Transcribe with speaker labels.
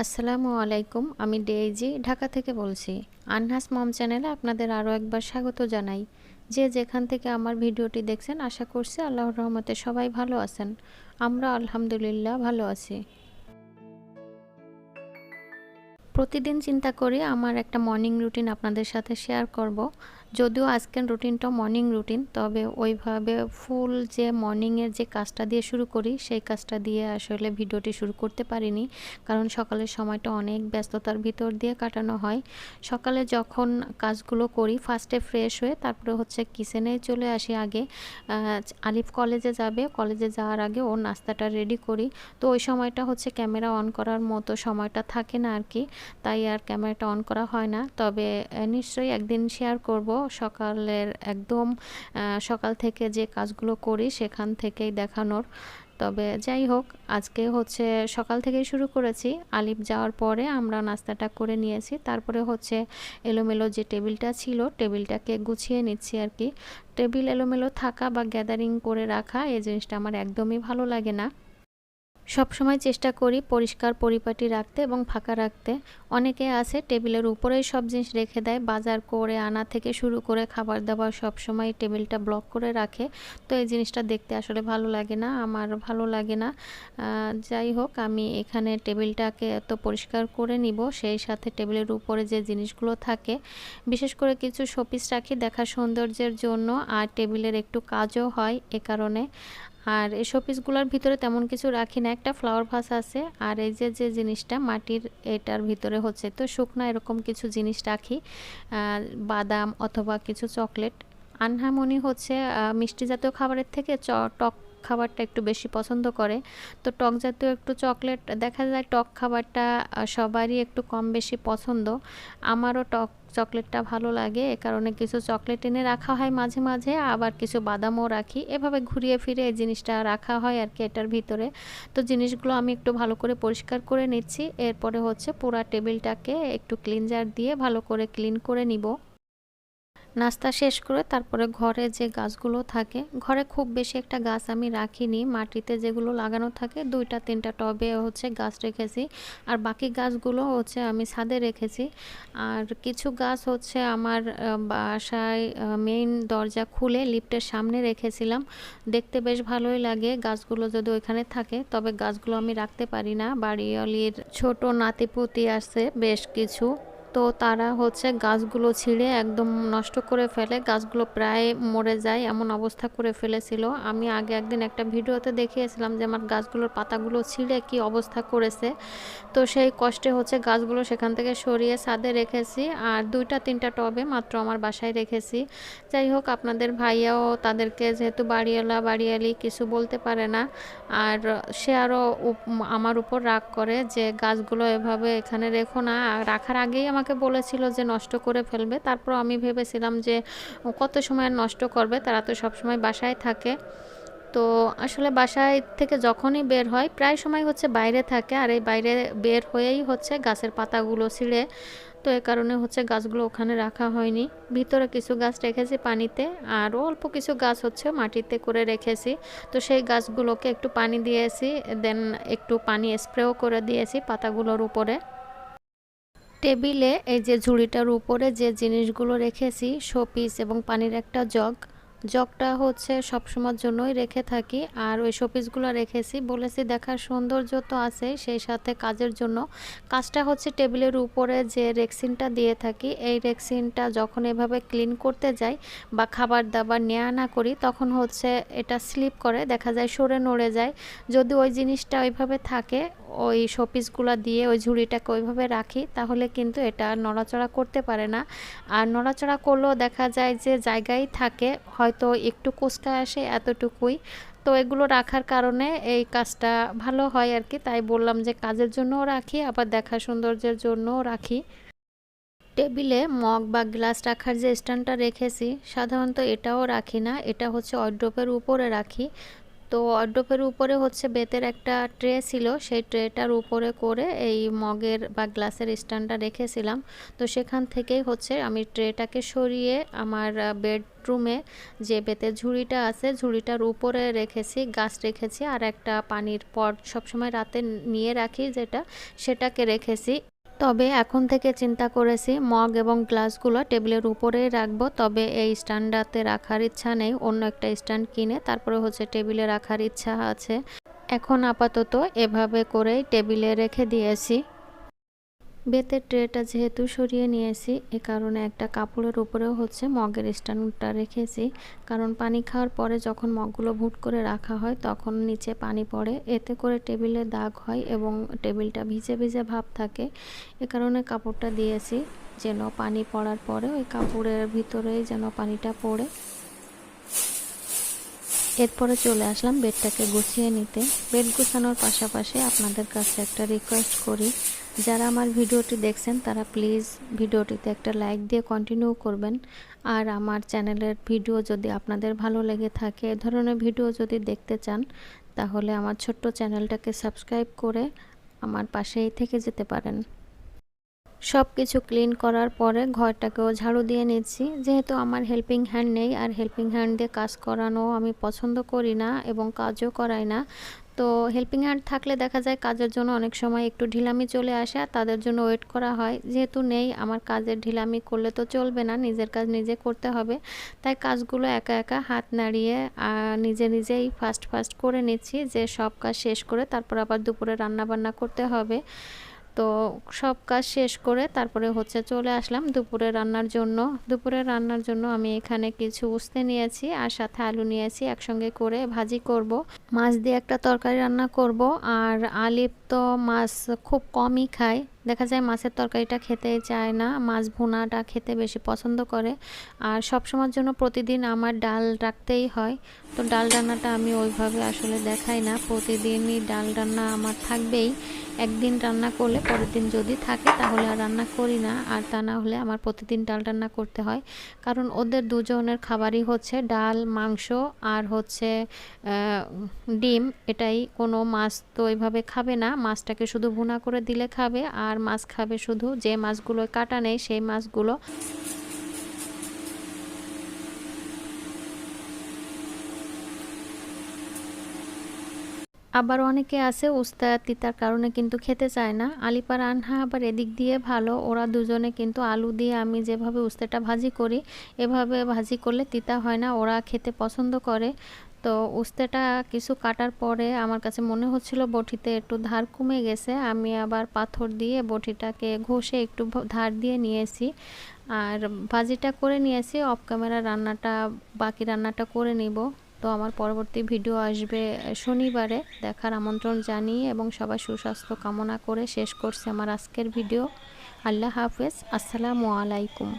Speaker 1: আসসালামু আলাইকুম, আমি ডেইজি, ঢাকা থেকে বলছি। আনহাস মম চ্যানেলে আপনাদের আরও একবার স্বাগত জানাই। যে যেখান থেকে আমার ভিডিওটি দেখছেন, আশা করছি আল্লাহর রহমতে সবাই ভালো আছেন। আমরা আলহামদুলিল্লাহ ভালো আছি। প্রতিদিন চিন্তা করি আমার একটা মর্নিং রুটিন আপনাদের সাথে শেয়ার করব। যদিও আজকের রুটিনটা মর্নিং রুটিন তবে ওইভাবে ফুল যে মর্নিংয়ের যে কাজটা দিয়ে শুরু করি, সেই কাজটা দিয়ে আসলে ভিডিওটি শুরু করতে পারিনি। কারণ সকালের সময়টা অনেক ব্যস্ততার ভিতর দিয়ে কাটানো হয়। সকালে যখন কাজগুলো করি ফার্স্টে ফ্রেশ হয়ে তারপরে হচ্ছে কিচেনে চলে আসি আগে। আলিফ কলেজে যাবে কলেজে যাওয়ার আগে ওর নাস্তাটা রেডি করি। তো ওই সময়টা হচ্ছে ক্যামেরা অন করার মতো সময়টা থাকে না আর কি। তাই আর ক্যামেরাটা অন করা হয় না। তবে নিশ্চয়ই একদিন শেয়ার করব। সকালের একদম সকাল থেকে যে কাজগুলো করি সেখান থেকেই দেখানোর। তবে যাই হোক, আজকে হচ্ছে সকাল থেকেই শুরু করেছি। আলিফ যাওয়ার পরে আমরা নাস্তাটা করে নিয়েছি। তারপরে হচ্ছে এলোমেলো যে টেবিলটা ছিল, টেবিলটাকে গুছিয়ে নিচ্ছি আর কি। টেবিল এলোমেলো থাকা বা গ্যাদারিং করে রাখা, এই জিনিসটা আমার একদমই ভালো লাগে না। সবসময় চেষ্টা করি পরিষ্কার পরিপাটি রাখতে এবং ফাঁকা রাখতে। অনেকে আছে টেবিলের উপরেই সব জিনিস রেখে দেয়, বাজার করে, আনা থেকে শুরু করে খাবার দাবার সবসময় টেবিলটা ব্লক করে রাখে। তো এই জিনিসটা দেখতে আসলে ভালো লাগে না, আমার ভালো লাগে না। যাই হোক, আমি এখানে টেবিলটাকে এত পরিষ্কার করে নিব, সেই সাথে টেবিলের উপরে যে জিনিসগুলো থাকে, বিশেষ করে কিছু শোপিস রাখি দেখা সৌন্দর্যের জন্য। আর টেবিলের একটু কাজও হয় এ কারণে। আর এই শোপিসগুলোর ভিতরে তেমন কিছু রাখি না। একটা ফ্লাওয়ার ভাস আছে আর এই যে যে জিনিসটা মাটির, এটার ভিতরে হচ্ছে তো শুকনা এরকম কিছু জিনিস রাখি। বাদাম অথবা কিছু চকলেট আনহামনি হচ্ছে মিষ্টি জাতীয় খাবারের থেকে টক খাবারটা একটু বেশি পছন্দ করে। তো টক জাতীয় একটু চকলেট, দেখা যায় টক খাবারটা সবারই একটু কম বেশি পছন্দ। আমারও টক চকলেটটা ভালো লাগে, এ কারণে কিছু চকলেট এনে রাখা হয় মাঝে মাঝে, আবার কিছু বাদামও রাখি। এভাবে ঘুরিয়ে ফিরে এই জিনিসটা রাখা হয় আর কি এটার ভিতরে। তো জিনিসগুলো আমি একটু ভালো করে পরিষ্কার করে নিচ্ছি। এরপরে হচ্ছে পুরা টেবিলটাকে একটু ক্লিনজার দিয়ে ভালো করে ক্লিন করে নিব। নাস্তা শেষ করে তারপরে ঘরে যে গাছগুলো থাকে, ঘরে খুব বেশি একটা গাছ আমি রাখিনি। মাটিতে যেগুলো লাগানো থাকে, দুইটা, তিনটা টবে হচ্ছে গাছ রেখেছি। আর বাকি গাছগুলো হচ্ছে আমি ছাদে রেখেছি। আর কিছু গাছ হচ্ছে আমার বাসায় মেইন দরজা খুলে লিফটের সামনে রেখেছিলাম। দেখতে বেশ ভালোই লাগে। গাছগুলো যদি ওইখানে থাকে, তবে গাছগুলো আমি রাখতে পারি না। বাড়িওয়ালির ছোট নাতিপুতি আছে বেশ কিছু। তো তারা হচ্ছে গাছগুলো ছিঁড়ে একদম নষ্ট করে ফেলে, গাছগুলো প্রায় মরে যায় এমন অবস্থা করে ফেলেছিল। আমি আগে একদিন একটা ভিডিওতে দেখিয়েছিলাম যে আমার গাছগুলোর পাতাগুলো ছিঁড়ে কি অবস্থা করেছে। তো সেই কষ্টে হচ্ছে গাছগুলো সেখান থেকে সরিয়ে ছাদে রেখেছি আর দুইটা তিনটা টবে মাত্র আমার বাসায় রেখেছি। যাই হোক, আপনাদের ভাইয়াও তাদেরকে যেহেতু বাড়িওয়ালা, বাড়িয়ালি কিছু বলতে পারে না আর সে আরও আমার উপর রাগ করে যে গাছগুলো এভাবে এখানে রেখো না। রাখার আগেই আমার আমাকে বলেছিল যে নষ্ট করে ফেলবে। তারপর আমি ভেবেছিলাম যে কত সময় নষ্ট করবে, তারা তো সবসময় বাসায় থাকে। তো আসলে বাসায় থেকে যখনই বের হয়, প্রায় সময় হচ্ছে বাইরে থাকে। আর এই বাইরে বের হয়েই হচ্ছে গাছের পাতাগুলো ছিঁড়ে। তো এ কারণে হচ্ছে গাছগুলো ওখানে রাখা হয়নি। ভিতরে কিছু গাছ রেখেছি পানিতে, আর অল্প কিছু গাছ হচ্ছে মাটিতে করে রেখেছি। তো সেই গাছগুলোকে একটু পানি দিয়েছি, দেন একটু পানি স্প্রেও করে দিয়েছি পাতাগুলোর উপরে। টেবিলে এই যে ঝুড়িটার উপরে যে জিনিসগুলো রেখেছি, শোপিস এবং পানির একটা জগ, জগটা হচ্ছে সবসময়ের জন্যই রেখে থাকি। আর ওই শোপিসগুলো রেখেছি। বলেছি দেখার সৌন্দর্য তো আছে সেই সাথে কাজের জন্য। কাজটা হচ্ছে টেবিলের উপরে যে রেক্সিনটা দিয়ে থাকি, এই রেক্সিনটা যখন এভাবে ক্লিন করতে যাই বা খাবার দাবার নেয়া না করি, তখন হচ্ছে এটা স্লিপ করে, দেখা যায় সরে নড়ে যায়। যদি ওই জিনিসটা ওইভাবে থাকে ওই শোপিসগুলো দিয়ে ওই ঝুড়িটাকে ওইভাবে রাখি, তাহলে কিন্তু এটা নড়াচড়া করতে পারে না। আর নড়াচড়া করলেও দেখা যায় যে জায়গায় থাকে, হয়তো একটু কোচকা আসে এতটুকুই। তো এগুলো রাখার কারণে এই কাজটা ভালো হয় আর কি, তাই বললাম যে কাজের জন্যও রাখি, আবার দেখা সৌন্দর্যের জন্যও রাখি। টেবিলে মগ বা গ্লাস রাখার যে স্ট্যান্ডটা রেখেছি, সাধারণত এটাও রাখি না, এটা হচ্ছে অড্রপের উপরে রাখি। তো অড্রপের উপরে হচ্ছে বেতের একটা ট্রে ছিল, সেই ট্রেটার উপরে করে এই মগের বা গ্লাসের স্ট্যান্ডটা রেখেছিলাম। তো সেখান থেকেই হচ্ছে আমি ট্রেটাকে সরিয়ে আমার বেডরুমে যে বেতের ঝুড়িটা আছে, ঝুড়িটার উপরে রেখেছি, গাছ রেখেছি, আর একটা পানির পট সবসময় রাতে নিয়ে রাখি যেটা, সেটাকে রেখেছি। তবে এখন থেকে চিন্তা করেছি, মগ এবং গ্লাসগুলো টেবিলের উপরেই রাখব, তবে এই স্ট্যান্ডাতে রাখার ইচ্ছা নেই, অন্য একটা স্ট্যান্ড কিনে তারপরে হচ্ছে টেবিলে রাখার ইচ্ছা আছে। এখন আপাতত এভাবে করেই টেবিলে রেখে দিয়েছি। বেতের ট্রেটা যেহেতু সরিয়ে নিয়েছি, এ কারণে একটা কাপড়ের উপরেও হচ্ছে মগের স্ট্যান্ডটা রেখেছি। কারণ পানি খাওয়ার পরে যখন মগগুলো ভুট করে রাখা হয়, তখন নিচে পানি পড়ে। এতে করে টেবিলে দাগ হয় এবং টেবিলটা ভিজে ভিজে ভাব থাকে। এ কারণে কাপড়টা দিয়েছি, যেন পানি পড়ার পরে ওই কাপড়ের ভিতরেই যেন পানিটা পড়ে। এরপরে চলে আসলাম বেডটাকে গুছিয়ে নিতে। বেড গুছানোর পাশাপাশি আপনাদের কাছে একটা রিকোয়েস্ট করি। যারা আমার ভিডিওটি দেখছেন, তারা প্লিজ ভিডিওটিতে একটা লাইক দিয়ে কন্টিনিউ করবেন। আর আমার চ্যানেলের ভিডিও যদি আপনাদের ভালো লেগে থাকে, এ ধরনের ভিডিও যদি দেখতে চান, তাহলে আমার ছোট্ট চ্যানেলটাকে সাবস্ক্রাইব করে আমার পাশেই থেকে যেতে পারেন। সব কিছু ক্লিন করার পরে ঘরটাকেও ঝাড়ু দিয়ে নিচ্ছি। যেহেতু আমার হেল্পিং হ্যান্ড নেই আর হেল্পিং হ্যান্ড দিয়ে কাজ করানো আমি পছন্দ করি না এবং কাজও করাই না, তো হেল্পিং হ্যান্ড থাকলে দেখা যায় কাজের জন্য অনেক সময় একটু ঢিলামি চলে আসে আর তাদের জন্য ওয়েট করা হয়। যেহেতু নেই, আমার কাজের ঢিলামি করলে তো চলবে না, নিজের কাজ নিজে করতে হবে। তাই কাজগুলো একা একা হাত নাড়িয়ে নিজে নিজেই ফাস্ট ফাস্ট করে নিচ্ছি যে সব কাজ শেষ করে তারপর আবার দুপুরে রান্না বান্না করতে হবে। তো সব কাজ শেষ করে তারপরে হচ্ছে চলে আসলাম দুপুরে রান্নার জন্য। দুপুরে রান্নার জন্য আমি এখানে কিছু উস্তে নিয়েছি আর সাথে আলু নিয়েছি, একসঙ্গে করে ভাজি করব। মাছ দিয়ে একটা তরকারি রান্না করব আর আলিপ তো মাছ খুব কমই খায়। দেখা যায় মাছের তরকারিটা খেতে চায় না, মাছ ভুনাটা খেতে বেশি পছন্দ করে। আর সব সময়ের জন্য প্রতিদিন আমার ডাল রাখতেই হয়। তো ডাল রান্নাটা আমি ওইভাবে আসলে দেখাই না। প্রতিদিনই ডাল রান্না আমার থাকবেই। একদিন রান্না করলে পরের দিন যদি থাকে তাহলে আর রান্না করি না। আর তা না হলে আমার প্রতিদিন ডাল রান্না করতে হয়। কারণ ওদের দুজনের খাবারই হচ্ছে ডাল, মাংস আর হচ্ছে ডিম। এটাই কোনো মাছ তো ওইভাবে খাবে না। মাছটাকে শুধু ভুনা করে দিলে খাবে। আর মাছ খাবে শুধু। যে মাছগুলো কাটা নেই, সেই মাছগুলো আবার অনেকে আছে উস্তা তিতার কারণে কিন্তু খেতে চায় না। আলিপার আনহা আবার এদিক দিয়ে ভালো, ওরা দুজনে কিন্তু আলু দিয়ে আমি যেভাবে উস্তাটা ভাজি করি, এভাবে ভাজি করলে তিতা হয় না, ওরা খেতে পছন্দ করে। তো উস্তেটা কিছু কাটার পরে আমার কাছে মনে হচ্ছিল বটিতে একটু ধার কমে গেছে। আমি আবার পাথর দিয়ে বটিটাকে ঘষে একটু ধার দিয়ে নিয়েছি। আর ভাজিটা করে নিয়েছি অফ ক্যামেরা রান্নাটা, বাকি রান্নাটা করে নিব। তো আমার পরবর্তী ভিডিও আসবে শনিবারে। দেখার আমন্ত্রণ জানিয়ে এবং সবার সুস্বাস্থ্য কামনা করে শেষ করছি আমার আজকের ভিডিও। আল্লাহ হাফেজ। আসসালামু আলাইকুম।